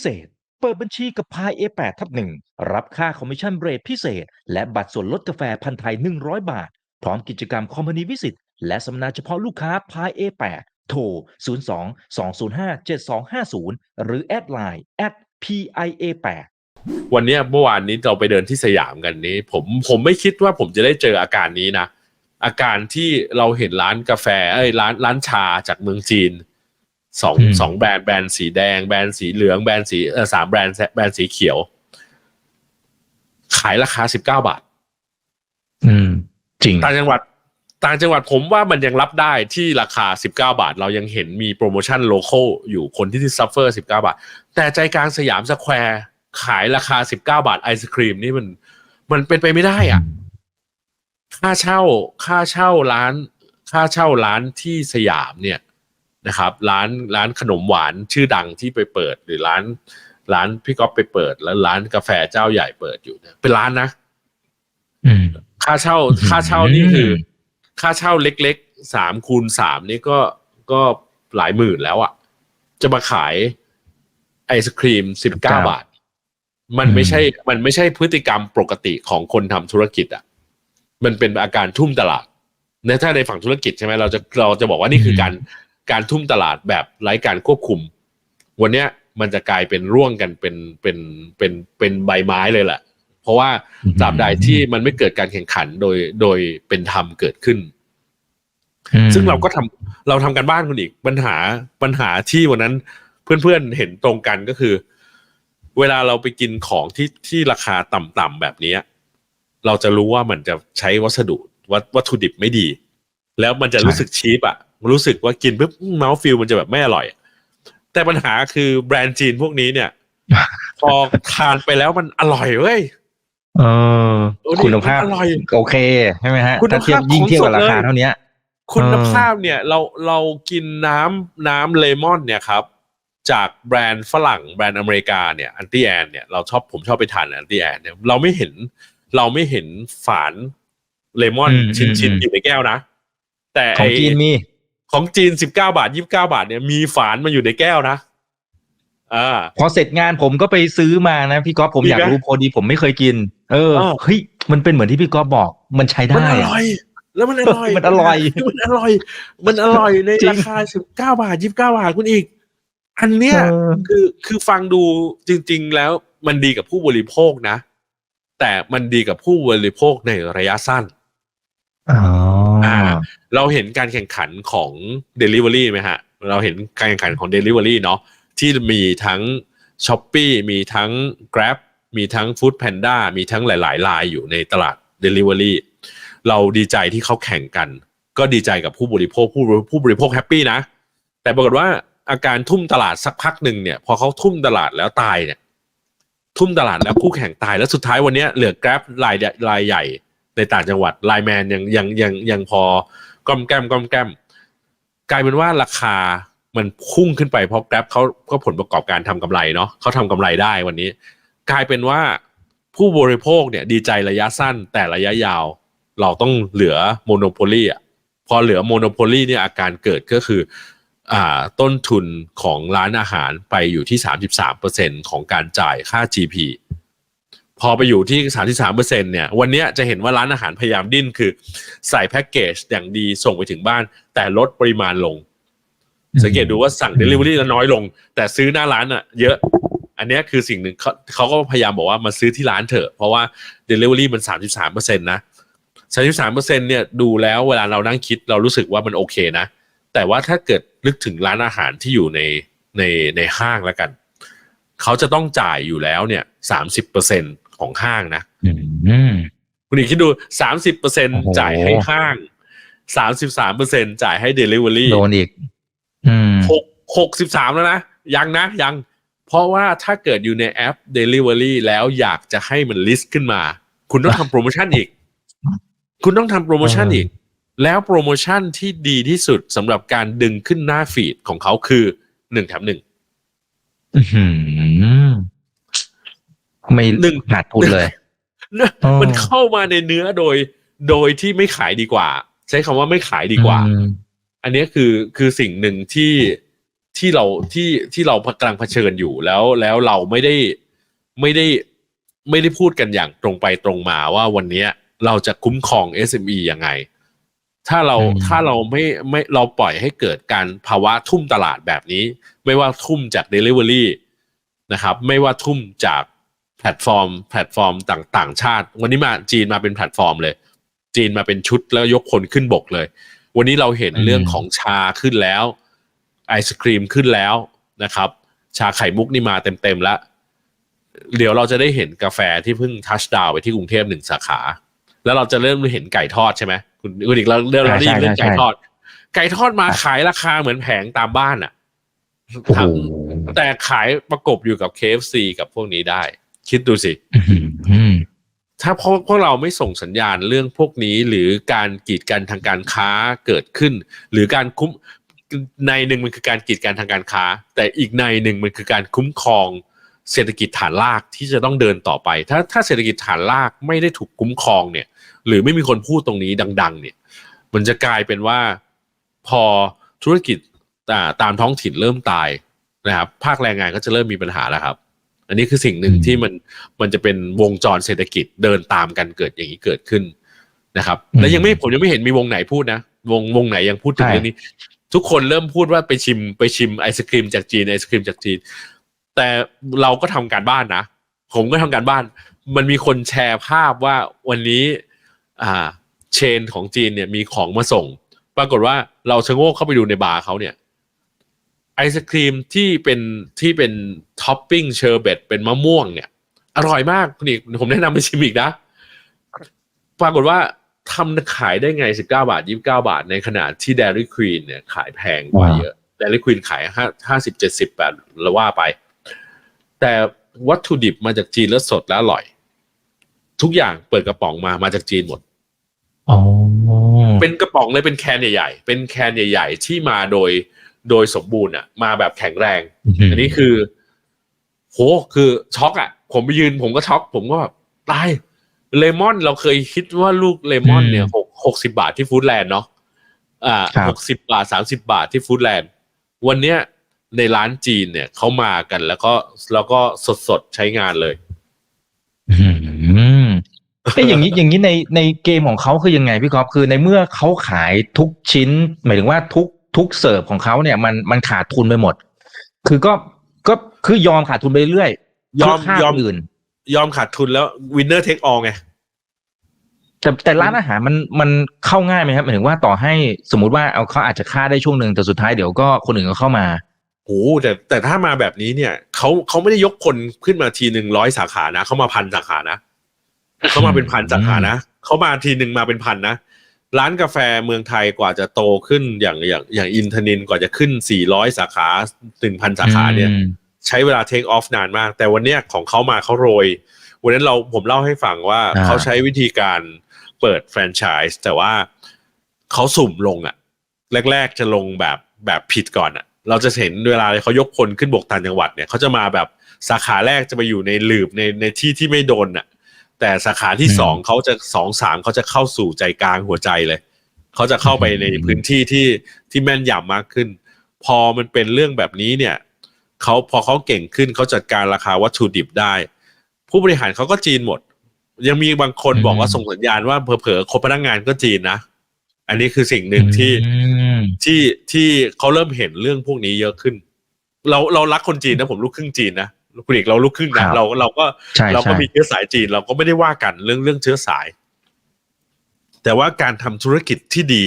เศษ เปิดบัญชีกับพาย A8 ทับหนึ่งรับค่าคอมมิชชั่นเรทพิเศษ และบัตรส่วนลดกาแฟพันธไทย 100 บาท พร้อมกิจกรรมคอมพานีวิสิตและสัมมนาเฉพาะลูกค้าพาย A8 โทร 02 205 7250 หรือแอดไลน์ at PIA8 วันนี้เมื่อวานนี้เราไปเดินที่สยามกันนี้ ผมผมไม่คิดว่าผมจะได้เจออาการนี้นะ อาการที่เราเห็นร้านกาแฟเอ้ยร้านร้านชาจากเมืองจีน สองอืมสองแบรนด์แบรนด์สีแดงแบรนด์สีเหลืองแบรนด์สีเออสามแบรนด์แบรนด์สีเขียว ขายราคาสิบเก้าบาท อืม จริงต่างจังหวัดต่างจังหวัดผมว่ามันยังรับได้ที่ราคา 19 บาท เรายังเห็นมีโปรโมชั่นโล c a l อยู่คนที่ที่ซัฟเฟอร์19 บาท แต่ใจกลางสยามสแควร์ขายราคา 19 บาทไอศครีมนี่มัน มันเป็นไปไม่ได้อะ ค่าเช่าค่าเช่าร้าน ค่าเช่าร้านที่สยามเนี่ย นะครับร้านร้านขนมหวานชื่อดังที่ไปเปิดหรือร้าน ร้านพี่ก๊อฟไปเปิด แล้วร้านกาแฟเจ้าใหญ่เปิดอยู่เนี่ยเป็นร้านนะอืมค่าเช่าอืมค่าเช่านี่คือ ค่าเช่าเล็กๆสามคูณสามนี่ก็ก็หลายหมื่นแล้วอะจะมาขายไอศครีมสิบเก้าบาท มันไม่ใช่ มันไม่ใช่พฤติกรรมปกติของคนทำธุรกิจอะมันเป็นอาการทุ่มตลาดในถ้าในฝั่งธุรกิจใช่ไหมเราจะเราจะบอกว่านี่คือการ การทุ่มตลาดแบบไร้การควบคุม วันเนี้ยมันจะกลายเป็นร่วงกันเป็นเป็นเป็นเป็นใบไม้เลยแหละ เพราะว่าตราบใดที่มันไม่เกิดการแข่งขันโดยโดยเป็นธรรมเกิดขึ้นอืมซึ่งเราก็ทำเราทำกันบ้านคุณอีกปัญหาปัญหาที่วันนั้นเพื่อนๆเห็นตรงกันก็คือ เวลาเราไปกินของที่ที่ราคาต่ำๆแบบเนี้ยเราจะรู้ว่ามันจะใช้วัสดุวัตวัตถุดิบไม่ดี แล้วมันจะรู้สึกชีพอะ รู้สึกว่ากินปุ๊บเมาส์ฟิลมันจะแบบไม่อร่อย แต่ปัญหาคือแบรนด์จีนพวกนี้เนี่ยพอทานไปแล้วมันอร่อยเว้ยเออโอ้นี่คุณภาพมันอร่อยโอเคใช่ไหมฮะคุณถ้าเทียบภาพยิ่งเทียบกับของสดราคาเลยเท่าเนี้ยคุณภาพเนี่ยเราเรากินน้ำน้ำเลมอนเนี่ยครับ จากแบรนด์ฝรั่งแบรนด์อเมริกาเนี่ยอันตี้แอนเนี่ยเราชอบผมชอบไปทานอันตี้แอนเนี่ยเราไม่เห็นเราไม่เห็นฝานเลมอนอืมชิ้นอืมชิ้นอืมอยู่ในแก้วนะ แต่ของไจีนมี ของจีนสิบเก้าบาทยี่สิบเก้าบาทเนี่ยมีฝานมาอยู่ในแก้วนะอ่าพอเสร็จงานผมก็ไปซื้อมานะพี่ก๊อฟผมมีอยากไหมรู้พอดีผมไม่เคยกิน เอออ้าวเฮ้ยมันเป็นเหมือนที่พี่ก๊อฟบอก มันใช้มันได้ออะร่อยแล้วมันอร่อย มันอร่อย มันอร่อย มันอร่อยในจริงราคาสิบเก้าบาทยี่สิบเก้าบาทคุณอีก อันเนี้ยเออคือคือฟังดูจริง ๆ แล้วมันดีกับผู้บริโภคนะ แต่มันดีกับผู้บริโภคในระยะสั้นอ๋อออ่า เราเห็นการแข่งขันของ Delivery ไหมฮะ เราเห็นการแข่งขันของ Delivery เนาะที่มีทั้ง s h อ p e e มีทั้ง Grab มีทั้ง Food Panda มีทั้งหลายๆรายอยู่ในตลาด Delivery เราดีใจที่เขาแข่งกัน ก็ดีใจกับผู้บริโภคผู้บริผู้บริโภคแฮปปี้นะ แต่ปรากฏว่าอาการทุ่มตลาดสักพักหนึ่งเนี่ย พอเขาทุ่มตลาดแล้วตายเนี่ย ทุ่มตลาดแล้วคู่แข่งตายแล้วสุดท้ายวันนี้เหลือ Grab รายรายใหญ่ ในต่างจังหวัดไลแมนยังยังยังยังพอก้อมแก้มก้อมแก้ม กลายเป็นว่าราคามันพุ่งขึ้นไปเพราะ Grab เขาก็ผลประกอบการทำกำไรเนาะเขาทำกำไรได้วันนี้ กลายเป็นว่าผู้บริโภคเนี่ยดีใจระยะสั้นแต่ระยะยาว เราต้องเหลือโมโนโพลีอะพอเหลือโมโนโพลีเนี่ยอาการเกิดก็คืออ่าต้นทุนของร้านอาหารไปอยู่ที่ 33%ของการจ่ายค่า GP พอไปอยู่ที่ 33%เนี่ย วันนี้จะเห็นว่าร้านอาหารพยายามดิ้นคือใส่แพ็กเกจอย่างดีส่งไปถึงบ้าน แต่ลดปริมาณลง สังเกตดูว่าสั่ง Delivery แล้วน้อยลง แต่ซื้อหน้าร้านอะเยอะ อันนี้คือสิ่งหนึ่งเขาเขาก็พยายามบอกว่ามาซื้อที่ร้านเถอะ เพราะว่า Delivery มัน 33%นะ 33%เนี่ยดูแล้วเวลาเรานั่งคิดเรารู้สึกว่ามันโอเคนะ แต่ว่าถ้าเกิดนึกถึงร้านอาหารที่อยู่ในในในห้างแล้วกัน เขาจะต้องจ่ายอยู่แล้วเนี่ย30% ของห้างนะอืมคุณอีกคิดดู30%โอ้โหจ่ายให้ห้าง33%จ่ายให้ Delivery โดนอีกอืมหกหกสิบสามแล้วนะ ยังนะ ยัง เพราะว่าถ้าเกิดอยู่ในแอป Delivery แล้วอยากจะให้มันลิสต์ขึ้นมา คุณต้องทำโปรโมชั่นอีก คุณต้องทำโปรโมชั่นเอออีอีก แล้วโปรโมชั่นที่ดีที่สุดสำหรับการดึงขึ้นหน้าฟีดของเขาคือหนึ่งแถมหนึ่งอื้อหือ ไม่หนึ่งขาดทุนเลยอ๋อมันเข้ามาในเนื้อโดย โดยที่ไม่ขายดีกว่า ใช้คำว่าไม่ขายดีกว่าอืมอันนี้คือคือสิ่งหนึ่งที่ที่เราที่ที่เรากำลังเผชิญอยู่แล้วแล้วเราไม่ได้ไม่ได้ไม่ได้พูดกันอย่างตรงไปตรงมาว่าวันเนี้ยเราจะคุ้มครอง SME ยังไง ถ้าเราอืมถ้าเราไม่ไม่เราปล่อยให้เกิดการภาวะทุ่มตลาดแบบนี้ ไม่ว่าทุ่มจาก Delivery นะครับ ไม่ว่าทุ่มจาก แพลตฟอร์ม แพลตฟอร์มต่างต่างชาติ วันนี้มาจีนมาเป็นแพลตฟอร์มเลย จีนมาเป็นชุดแล้วยกคนขึ้นบกเลย วันนี้เราเห็นอืมเรื่องของชาขึ้นแล้วไอศครีมขึ้นแล้วนะครับ ชาไข่มุกนี่มาเต็มๆแล้ว เดี๋ยวเราจะได้เห็นกาแฟที่เพิ่งทัชดาวไปที่กรุงเทพหนึ่งสาขา แล้วเราจะเริ่มเห็นไก่ทอดใช่ไหมคุณคุณอีกเราเริ่มเราได้ยินเรื่องไก่ทอด ไก่ทอดมาขายราคาเหมือนแผงตามบ้านอะโอ้โหทำแต่ขายประกบอยู่กับ KFC กับพวกนี้ได้ คิดดูสิอืมถ้าพวกพวกเราไม่ส่งสัญญาณเรื่องพวกนี้ หรือการกีดกันทางการค้าเกิดขึ้น หรือการคุ้มในหนึ่งมันคือการกีดกันทางการค้า แต่อีกในหนึ่งมันคือการคุ้มครองเศรษฐกิจฐานรากที่จะต้องเดินต่อไป ถ้าถ้าเศรษฐกิจฐานรากไม่ได้ถูกคุ้มครองเนี่ย หรือไม่มีคนพูดตรงนี้ดัง ๆ เนี่ย มันจะกลายเป็นว่าพอธุรกิจอ่าตามท้องถิ่นเริ่มตายนะครับ ภาคแรงงานก็จะเริ่มมีปัญหาแล้วครับ อันนี้คือสิ่งหนึ่งอืมที่มันมันจะเป็นวงจรเศรษฐกิจเดินตามกันเกิดอย่างนี้เกิดขึ้นนะครับอืมและยังไม่ผมยังไม่เห็นมีวงไหนพูดนะ วงวงไหนยังพูดถึงใช่เรื่องนี้ ทุกคนเริ่มพูดว่าไปชิมไปชิมไอศครีมจากจีนไอศครีมจากจีน แต่เราก็ทำการบ้านนะ ผมก็ทำการบ้าน มันมีคนแชร์ภาพว่าวันนี้อ่าเชนของจีนเนี่ยมีของมาส่ง ปรากฏว่าเราชะโงกเข้าไปดูในบาร์เขาเนี่ย ไอศครีมที่เป็นที่เป็นท็อปปิ้งเชอร์เบตเป็นมะม่วงเนี่ย อร่อยมากคุณอีกผมแนะนำไปชิมอีกนะ ปรากฏว่าทำขายได้ไง 19 บาท 29 บาท ในขณะที่ Dairy Queen เนี่ยขายแพงกว่าว้าวเยอะ Dairy Queen ขายห้าห้าสิบเจ็ดสิบแปดแล้วว่าไป แต่วัตถุดิบมาจากจีนแล้วสดและอร่อย ทุกอย่างเปิดกระป๋องมามาจากจีนหมดอ๋อเป็นกระป๋องเลยเป็นแคนใหญ่ ๆ เป็นแคนใหญ่ ๆ ที่มาโดย โดยสมบูรณ์อะมาแบบแข็งแรง อันนี้คือโหคือช็อกอะผมไปยืนผมก็ช็อก ผมก็แบบตายเลมอนเราเคยคิดว่าลูกเลมอนเนี่ยหกหกสิบาทที่ฟู้ดแลนด์เนาะอ่าครับหกสิบาทสามสิบาทที่ฟู้ดแลนด์วันเนี้ยในร้านจีนเนี่ยเขามากันแล้วก็แล้วก็สดสดๆใช้งานเลยอืมเอ้ยอย่างนี้อย่างนี้ในในเกมของเขาคือยังไงพี่กอฟคือในเมื่อเขาขายทุกชิ้น หมายถึงว่าทุก ทุกเสิร์ฟของเขาเนี่ยมันมันขาดทุนไปหมด คือก็ก็คือยอมขาดทุนไปเรื่อยยอมเพื่ฆ่ายอมคนอื่น ยอมขาดทุนแล้ววินเนอร์เทคออไงแต่แต่ร้านอาหารมันมันเข้าง่ายไหมครับหมายถึงว่าต่อให้สมมุติว่าเอาเขาอาจจะฆ่าได้ช่วงหนึ่งแต่สุดท้ายเดี๋ยวก็คนอื่นก็เข้ามาโอ้แต่แต่ถ้ามาแบบนี้เนี่ยเขาเขาไม่ได้ยกคนขึ้นมาทีหนึ่งร้อยสาขานะเขามาพันสาขานะเขามาเป็นพันสาขานะเขามาทีหนึ่งมาเป็นพันนะ ร้านกาแฟเมืองไทยกว่าจะโตขึ้นอย่างอย่างอย่างอินทนินกว่าจะขึ้นสี่ร้อยสาขาถึงพันสาขาเนี่ยอืมใช้เวลาเทคออฟนานมาก แต่วันเนี้ยของเขามาเขาโรย วันนั้นเราผมเล่าให้ฟังว่าอ่าเขาใช้วิธีการเปิดแฟรนไชส์แต่ว่าเขาสุ่มลงอะแรก ๆ จะลงแบบแบบผิดก่อนอะเราจะเห็นเวลาเขายกคนขึ้นบกต่างจังหวัดเนี่ยเขาจะมาแบบสาขาแรกจะไปอยู่ในหลืบในในที่ที่ไม่โดนอะ แต่สาขาที่อืมสองเขาจะสองสามเขาจะเข้าสู่ใจกลางหัวใจเลย เขาจะเข้าไปในอืมพื้นที่ที่ที่แม่นยำมากขึ้น พอมันเป็นเรื่องแบบนี้เนี่ยเขาพอเขาเก่งขึ้นเขาจัดการราคาวัตถุดิบได้ ผู้บริหารเขาก็จีนหมด ยังมีบางคนอืมบอกว่าส่งสัญญาณว่าเผลอๆคนพนักงานก็จีนนะอันนี้คือสิ่งหนึ่งที่อืมที่ที่เขาเริ่มเห็นเรื่องพวกนี้เยอะขึ้น เราเรารักคนจีนนะผมลูกครึ่งจีนนะ คุณเอกเราลูกครึ่งนะครับเราเราก็ใช่เราก็ใช่มีเชื้อสายจีน เราก็ไม่ได้ว่ากันเรื่องเรื่องเชื้อสาย แต่ว่าการทำธุรกิจที่ดี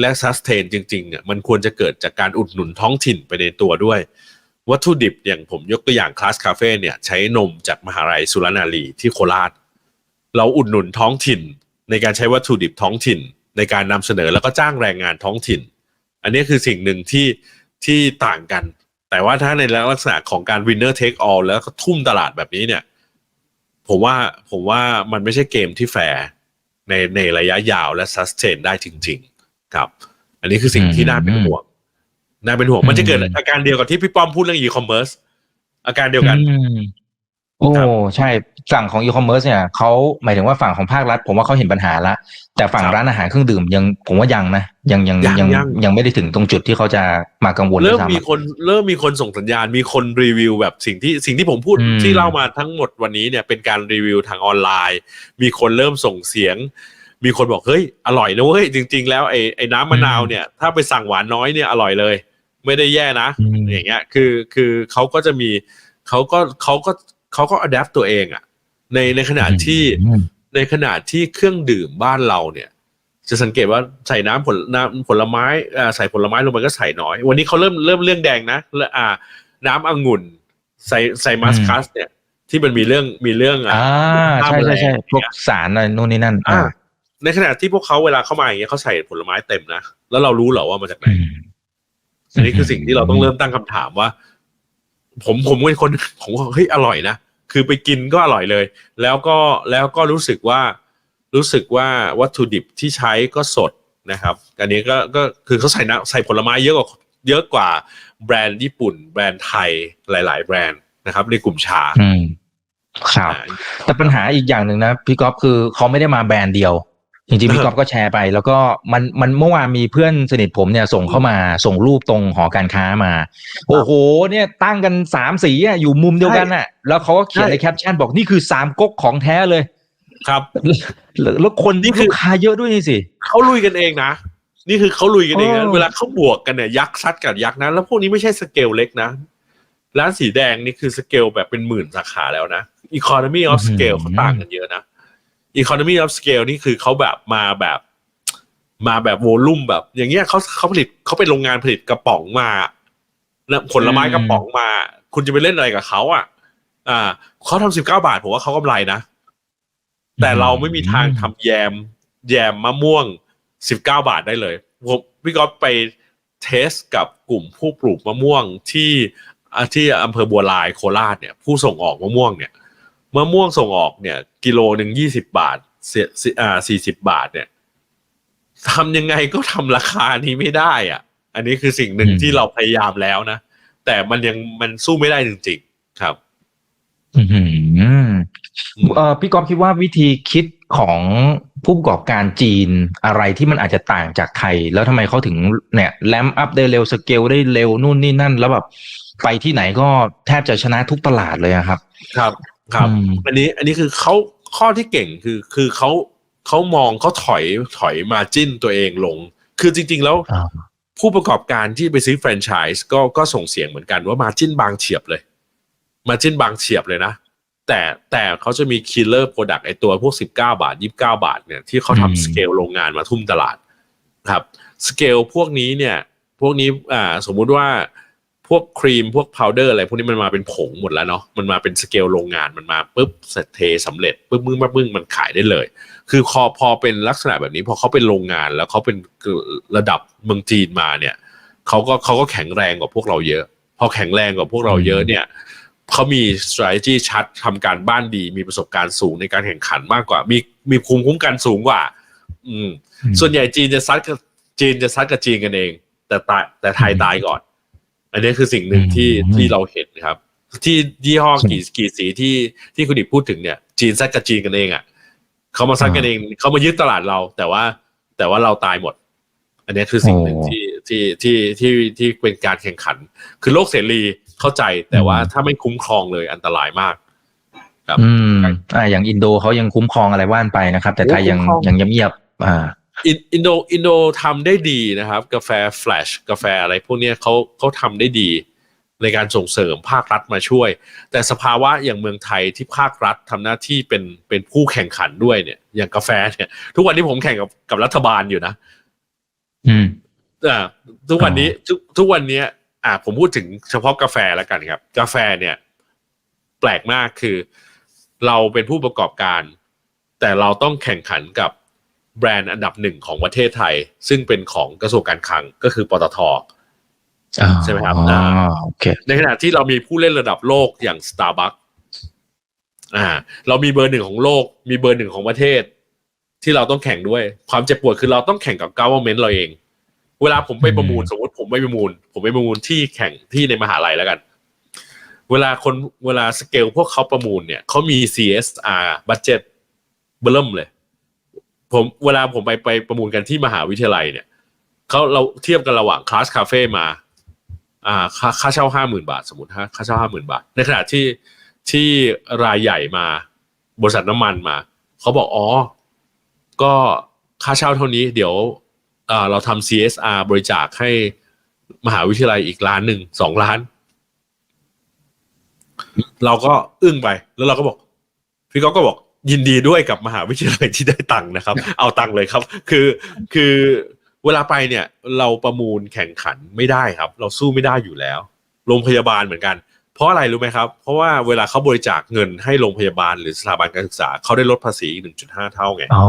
และซัสเทนจริงๆเนี่ยมันควรจะเกิดจากการอุดหนุนท้องถิ่นไปในตัวด้วย วัตถุดิบอย่างผมยกตัวอย่างคลาสคาเฟ่เนี่ย ใช้นมจากมหาลัยสุรนารีที่โคราช เราอุดหนุนท้องถิ่น ในการใช้วัตถุดิบท้องถิ่น ในการนำเสนอแล้วก็จ้างแรงงานท้องถิ่น อันนี้คือสิ่งหนึ่งที่ที่ต่างกัน แต่ว่าถ้าในลักษณะของการ winner take all แล้วก็ทุ่มตลาดแบบนี้เนี่ย ผมว่าผมว่ามันไม่ใช่เกมที่แฟร์ในในระยะยาวและ sustain ได้จริง ๆ ครับ อันนี้คือสิ่งที่น่าเป็นห่วงน่าเป็นห่วงมันจะเกิดอืมอาการเดียวกับที่พี่ป้อมพูดเรื่อง e-commerce อาการเดียวกันอืม โอ้ครับใช่ฝั่งของอีคอมเมิร์ซเนี่ยเขาหมายถึงว่าฝั่งของภาครัฐ ผมว่าเขาเห็นปัญหาละ แต่ฝั่งครับร้านอาหารเครื่องดื่มยังผมว่ายังนะยังยังยังยังยังยังไม่ได้ถึงตรงจุดที่เขาจะมากังวลเริ่มด้วยซ้ำมีอะคนเริ่มมีคนส่งสัญญาณมีคนรีวิวแบบสิ่งที่สิ่งที่ผมพูดอืมที่เล่ามาทั้งหมดวันนี้เนี่ยเป็นการรีวิวทางออนไลน์ มีคนเริ่มส่งเสียง มีคนบอกเฮ้ยอร่อยนะเว้ยจริง ๆ แล้วไอ้ไอ้น้ำมะนาวเนี่ยถ้าไปสั่งหวานน้อยเนี่ยอร่อยเลย ไม่ได้แย่นะอืมอย่างเงี้ยคือคือเขาก็จะมีเขาก็เขาก็ เขาก็อัดแอปตัวเองอะในในขณะที่อืมในขณะที่เครื่องดื่มบ้านเราเนี่ย จะสังเกตว่าใส่น้ำผลน้ำผลไม้อ่าใส่ผลไม้ลงไปก็ใส่น้อย วันนี้เขาเริ่มเริ่มเรื่องแดงนะแล้วอ่า น้ำองุ่น ใส่ใส่มัสคัสเนี่ย ที่มันมีเรื่องมีเรื่องอะอ่าห้ามใช่ใช่ใช่แมลงพวกสารอะไรนู่นนี่นั่นอ่าอ่าในขณะที่พวกเขาเวลาเข้ามาอย่างเงี้ยเขาใส่ผลไม้เต็มนะแล้วเรารู้เหรอว่ามาจากไหนอืมอันนี้คือสิ่งที่เราต้องเริ่มตั้งคำถามว่า ผมผมเป็นคนผมว่าเฮ้ยอร่อยนะคือไปกินก็อร่อยเลย แล้วก็แล้วก็รู้สึกว่ารู้สึกว่าวัตถุดิบที่ใช้ก็สดนะครับ อันนี้ก็ก็คือเขาใส่น้ำใส่ผลไม้เยอะกว่าเยอะกว่าแบรนด์ญี่ปุ่น แบรนด์ไทยหลาย ๆ แบรนด์นะครับ ในกลุ่มชาอืมครับอ่าแต่ปัญหาอีกอย่างหนึ่งนะพี่ก๊อฟคือเขาไม่ได้มาแบรนด์เดียว จริงๆพี่ก๊อฟก็แชร์ไปแล้วก็มันมันเมื่อวานมีเพื่อนสนิทผมเนี่ยส่งเข้ามาส่งรูปตรงหอการค้ามา โอ้โห เนี่ยตั้งกันสามสีอะอยู่มุมเดียวกันอะแล้วเขาก็เขียนในแคปชั่นบอกนี่คือสามก๊กของแท้เลย ครับแล้วแล้วคนนี่คือลูกค้าเยอะด้วยนี่สิเขาลุยกันเองนะนี่คือเขาลุยกันเองนะโอ้เวลาเขาบวกกันเนี่ยยักษ์ซัดกับยักษ์นะแล้วพวกนี้ไม่ใช่สเกลเล็กนะร้านสีแดงนี่คือสเกลแบบเป็นหมื่นสาขาแล้วนะ economy of scale เขาต่างกันเยอะนะ economy of scale นี่คือเขาแบบมาแบบมาแบบโวลุ่มแบบ อย่างเงี้ยเขาเขาผลิตเขาเป็นโรงงานผลิตกระป๋องมาแล้วผลไม้กระป๋องมา คุณจะไปเล่นอะไรกับเขาอะ อ่าเขาทำสิบเก้าบาทผมว่าเขากำไรนะ แต่เราไม่มีทางทำแยม แยมมะม่วงสิบเก้าบาทได้เลยผมพี่ก๊อฟไปเทสกับกลุ่มผู้ปลูกมะม่วงที่อ่าที่อำเภอบัวลายโคราชเนี่ย ผู้ส่งออกมะม่วงเนี่ย มะม่วงส่งออกเนี่ย กิโลหนึ่งยี่สิบาทเสียสิอ่าสี่สิบบาทเนี่ยทำยังไงก็ทำราคานี้ไม่ได้อะ อันนี้คือสิ่งหนึ่งอืมที่เราพยายามแล้วนะ แต่มันยังมันสู้ไม่ได้จริงๆครับอื้อหือเออพี่ก๊อฟคิดว่าวิธีคิดของผู้ประกอบการจีนอะไรที่มันอาจจะต่างจากไทย แล้วทำไมเขาถึงเนี่ยแลมอัพได้เร็วสเกลได้เร็วนู่นนี่นั่น แล้วแบบไปที่ไหนก็แทบจะชนะทุกตลาดเลยอะครับ ครับ ครับอืมอันนี้อันนี้คือเขาข้อที่เก่งคือคือเขาเขามองเขาถอยถอยมาจิ้นตัวเองลง คือจริง ๆ แล้วอ่าผู้ประกอบการที่ไปซื้อแฟรนไชส์ก็ก็ส่งเสียงเหมือนกันว่ามาจิ้นบางเฉียบเลย มาจิ้นบางเฉียบเลยนะ แต่แต่เขาจะมีคิลเลอร์โปรดักต์ไอตัวพวก 19 บาท 29 บาทเนี่ยที่เขาอืมทำสเกลโรงงานมาทุ่มตลาดครับสเกลพวกนี้เนี่ย พวกนี้อ่าสมมุติว่า พวกครีมพวกพาวเดอร์อะไรพวกนี้มันมาเป็นผงหมดแล้วเนาะมันมาเป็นสเกลโรงงานมันมาปุ๊บเสร็จเทสำเร็จปุ๊บมึงมาปึ้งมันขายได้เลย คือพอพอเป็นลักษณะแบบนี้พอเขาเป็นโรงงานแล้วเขาเป็นระดับเมืองจีนมาเนี่ยเขาก็เขาก็แข็งแรงกว่าพวกเราเยอะ พอแข็งแรงกว่าพวกเราเยอะเนี่ยเขามี strategy ชัดทำการบ้านดี มีประสบการณ์สูงในการแข่งขันมากกว่า มีมีภูมิคุ้มกันสูงกว่า อืม ส่วนใหญ่จีนจะซัดกับจีนจะซัดกับจีนกันเอง แต่ตายแต่ไทยตายก่อน อันนี้คือสิ่งหนึ่งที่อืมที่เราเห็นนะครับ ที่ยี่ห้อส่วนกี่กี่สีที่ที่คุณดิบพูดถึงเนี่ย จีนซัดกับจีนกันเองอะเขามาซัดกันเองเขามายึดตลาดเรา แต่ว่าแต่ว่าเราตายหมด อันนี้คือสิ่งหนึ่งโอ้ที่ที่ที่ที่ที่เป็นการแข่งขัน คือโลกเสรีเข้าใจแต่ว่าอืมถ้าไม่คุ้มครองเลยอันตรายมากครับอืมอ่าอย่างอินโดเขายังคุ้มครองอะไรว่านไปนะครับ แต่ไทยยังโอ้คุ้มครองยังเงียบๆอ่า อินอินโดอินโดทำได้ดีนะครับ กาแฟแฟลชกาแฟอะไรพวกเนี้ยเขาเขาทำได้ดีในการส่งเสริมภาครัฐมาช่วย แต่สภาวะอย่างเมืองไทยที่ภาครัฐทำหน้าที่เป็นเป็นผู้แข่งขันด้วยเนี่ย อย่างกาแฟเนี่ยทุกวันนี้ผมแข่งกับกับรัฐบาลอยู่นะ อืมอ่าทุกวันนี้ทุกทุกวันเนี้ยอ่าผมพูดถึงเฉพาะกาแฟแล้วกันครับ กาแฟเนี่ย แปลกมากคือ เราเป็นผู้ประกอบการ แต่เราต้องแข่งขันกับ แบรนด์อันดับหนึ่งของประเทศไทย ซึ่งเป็นของกระทรวงการคลังก็คือปตทใช่ไหมครับอ๋ออ่าโอเคในขณะที่เรามีผู้เล่นระดับโลกอย่าง Starbucks อ่า เรามีเบอร์หนึ่งของโลก มีเบอร์หนึ่งของประเทศ ที่เราต้องแข่งด้วย ความเจ็บปวดคือเราต้องแข่งกับ government เราเอง เวลาผมไปประมูลอืมสมมติผมไปประมูล ผมไปประมูลที่แข่งที่ในมหาลัยแล้วกัน เวลาคนเวลาสเกลพวกเขาประมูลเนี่ยเขามี CSR บัตเจ็ตเบิ่มเลย ผมเวลาผมไปไปประมูลกันที่มหาวิทยาลัยเนี่ยเขาเราเทียบกันระหว่างคลาสคาเฟ่มา อ่าค่าค่าเช่าห้าหมื่นบาท สมมติฮะค่าเช่าห้าหมื่นบาท ในขณะที่ที่รายใหญ่มา บริษัทน้ำมันมาเขาบอกอ๋อ ก็ค่าเช่าเท่านี้ เดี๋ยวอ่าเราทำ CSR บริจาคให้มหาวิทยาลัยอีกล้านหนึ่งสองล้าน เราก็อึ้งไป แล้วเราก็บอก พี่ก๊อฟก็บอก ยินดีด้วยกับมหาวิทยาลัยที่ได้ตังค์นะครับ เอาตังค์เลยครับ คือคือเวลาไปเนี่ย เราประมูลแข่งขันไม่ได้ครับ เราสู้ไม่ได้อยู่แล้ว โรงพยาบาลเหมือนกัน เพราะอะไรรู้ไหมครับ เพราะว่าเวลาเขาบริจาคเงินให้โรงพยาบาลหรือสถาบันการศึกษาเขาได้ลดภาษีอีก1.5เท่าไงอ๋อ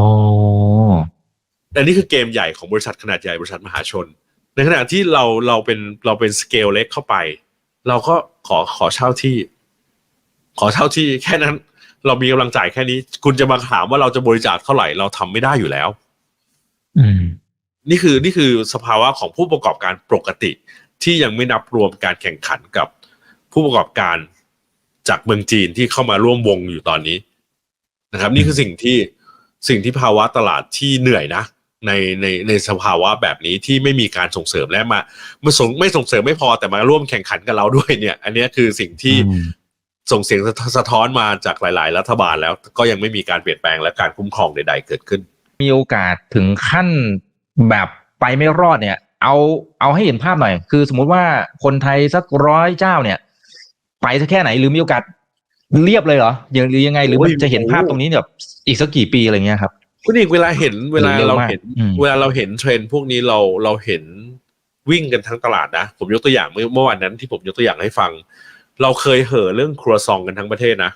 แต่นี่คือเกมใหญ่ของบริษัทขนาดใหญ่บริษัทมหาชน ในขณะที่เราเราเป็นเราเป็นสเกลเล็กเข้าไป เราก็ขอขอเช่าที่ ขอเช่าที่แค่นั้น เรามีกำลังจ่ายแค่นี้ คุณจะมาถามว่าเราจะบริจาคเท่าไหร่เราทำไม่ได้อยู่แล้ว อืม นี่คือนี่คือสภาวะของผู้ประกอบการปกติ ที่ยังไม่นับรวมการแข่งขันกับผู้ประกอบการจากเมืองจีนที่เข้ามาร่วมวงอยู่ตอนนี้นะครับ นี่คือสิ่งที่สิ่งที่ภาวะตลาดที่เหนื่อยนะในในในสภาวะแบบนี้ที่ไม่มีการส่งเสริมและมาไม่ส่งไม่ส่งเสริมไม่พอแต่มาร่วมแข่งขันกับเราด้วยเนี่ย อันเนี้ยคือสิ่งที่อืม ส่งเสียงสะสะท้อนมาจากหลาย ๆ รัฐบาลแล้วก็ยังไม่มีการเปลี่ยนแปลงและการคุ้มครองใด ๆ เกิดขึ้น มีโอกาสถึงขั้นแบบไปไม่รอดเนี่ย เอาเอาให้เห็นภาพหน่อย คือสมมุติว่าคนไทยสักร้อยเจ้าเนี่ย ไปสักแค่ไหนหรือมีโอกาสเรียบเลยเหรอยังหรือยังไง หรือว่าโอ้ยจะเห็นภาพตรงนี้แบบอีกสักกี่ปีอะไรเงี้ยครับคุณอีกเวลาเห็นเวลาหรือเร็วเรามากเห็นอืมเวลาเราเห็นเทรนด์พวกนี้เราเราเห็นวิ่งกันทั้งตลาดนะ ผมยกตัวอย่างเมื่อเมื่อวันนั้นที่ผมยกตัวอย่างให้ฟัง เราเคยเห่อเรื่องครัวซองกันทั้งประเทศนะ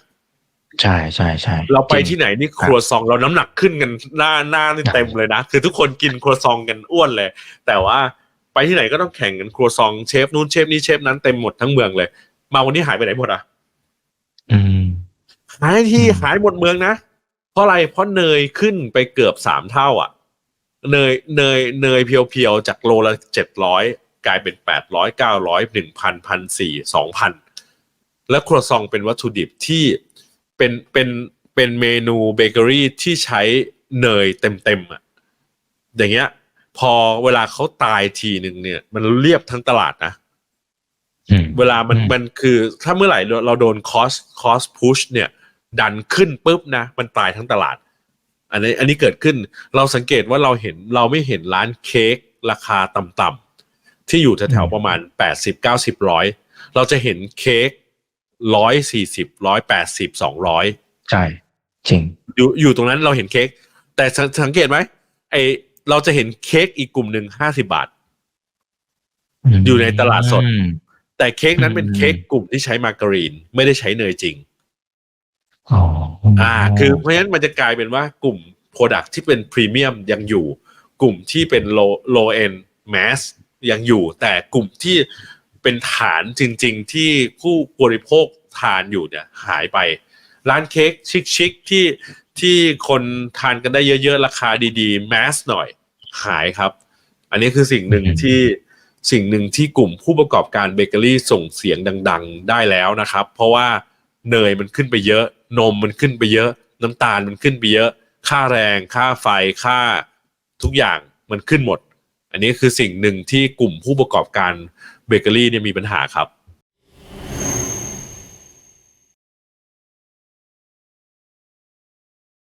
ใช่ใช่ใช่เราไปจงที่ไหนนี่ครัวซองเราน้ำหนักขึ้นกันหน้าหน้านี่เต็มเลยนะคือทุกคนกินครัวซองกันอ้วนเลย แต่ว่าไปที่ไหนก็ต้องแข่งกันครัวซองเชฟนู้นเชฟนี้เชฟนั้นเต็มหมดทั้งเมืองเลย มาวันนี้หายไปไหนหมดอะอืมหายที่อืมหายหมดเมืองนะเพราะอะไรเพราะเนยขึ้นไปเกือบสามเท่า อะ เนยเนยเนยเพียวๆจากโลละเจ็ดร้อยกลายเป็นแปดร้อยเก้าร้อยหนึ่งพันพันสี่สองพัน แล้วครัวซองเป็นวัตถุดิบที่เป็นเป็นเป็นเมนูเบเกอรี่ที่ใช้เนยเต็มๆอะอย่างเงี้ย พอเวลาเขาตายทีหนึ่งเนี่ย มันเรียบทั้งตลาดนะอืมเวลามันอืมมันคือถ้าเมื่อไหร่เราเราโดนคอสคอสพุชเนี่ย ดันขึ้นปุ๊บนะ มันตายทั้งตลาด อันนี้อันนี้เกิดขึ้นเราสังเกตว่าเราเห็นเราไม่เห็นร้านเค้กราคาต่ำๆที่อยู่แถวๆประมาณแปดสิบเก้าสิบร้อยเราจะเห็นเค้ก ร้อยสี่สิบร้อยแปดสิบสองร้อยใช่ จริง อยู่อยู่ตรงนั้นเราเห็นเค้กแต่สังสังเกตไหมไอเราจะเห็นเค้กอีกกลุ่มหนึ่งห้าสิบาท อยู่ในตลาดสดอืมแต่เค้กนั้นเป็นอืมเค้กกลุ่มที่ใช้มาการีน ไม่ได้ใช้เนยจริงอ๋อออ่า คือเพราะฉะนั้นมันจะกลายเป็นว่ากลุ่ม Product ที่เป็นพรีเมียมยังอยู่ กลุ่มที่เป็น low low end mass ยังอยู่ แต่กลุ่มที่ เป็นฐานจริง ๆ ที่ผู้บริโภคทานอยู่เนี่ยหายไป ร้านเค้กชิคๆที่ที่คนทานกันได้เยอะ ๆ ราคาดีๆแมสหน่อยหายครับ อันนี้คือสิ่งหนึ่งอืมที่สิ่งหนึ่งที่กลุ่มผู้ประกอบการเบเกอรี่ส่งเสียงดัง ๆ ได้แล้วนะครับ เพราะว่าเนยมันขึ้นไปเยอะ นมมันขึ้นไปเยอะ น้ำตาลมันขึ้นไปเยอะ ค่าแรง ค่าไฟค่าทุกอย่างมันขึ้นหมด อันนี้คือสิ่งหนึ่งที่กลุ่มผู้ประกอบการ เบเกอรี่เนี่ยมีปัญหาครับ